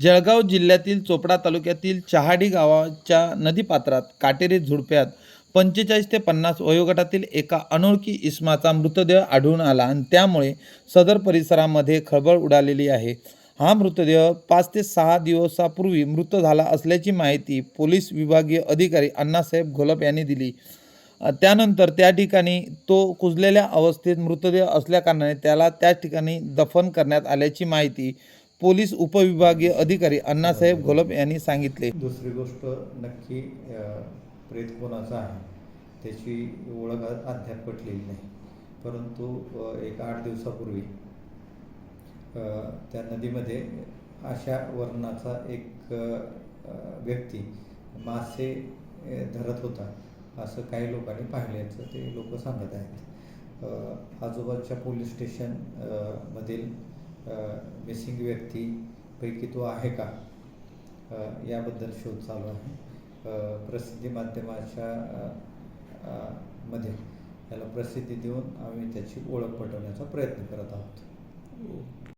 जळगाव जिल्ह्यातील चोपडा तालुक्यातील चहाडी गावाच्या नदीपात्रात काटेरी झुडप्यात पंचेचाळीस ते पन्नास वयोगटातील एका अनोळखी इसमाचा मृतदेह आढळून आला आणि त्यामुळे सदर परिसरामध्ये खळबळ उडालेली आहे. हा मृतदेह पाच ते सहा दिवसापूर्वी मृत झाला असल्याची माहिती पोलीस विभागीय अधिकारी अण्णासाहेब घोलप यांनी दिली. त्यानंतर त्या ठिकाणी तो कुजलेल्या अवस्थेत मृतदेह असल्याकारणाने त्याला त्या ठिकाणी दफन करण्यात आल्याची माहिती पोलीस उपविभागीय अधिकारी अण्णासाहेब घोलप यांनी सांगितले. दुसरी गोष्ट नक्की प्रेत कोणाचा आहे त्याची ओळख अद्याप पटलेली नाही. परंतु एक आठ दिवसापूर्वी त्या नदीमध्ये अशा वर्णाचा एक व्यक्ती मासे धरत होता असं काही लोकांनी पाहिल्याचं ते लोक सांगत आहेत. आजोबाच्या पोलीस स्टेशन मधील मिसिंग व्यक्तीपैकी तो आहे का? याबद्दल शोध चालू आहे. प्रसिद्धी माध्यमाच्या मध्ये याला प्रसिद्धी देऊन आम्ही त्याची ओळख पटवण्याचा प्रयत्न करत आहोत. हो.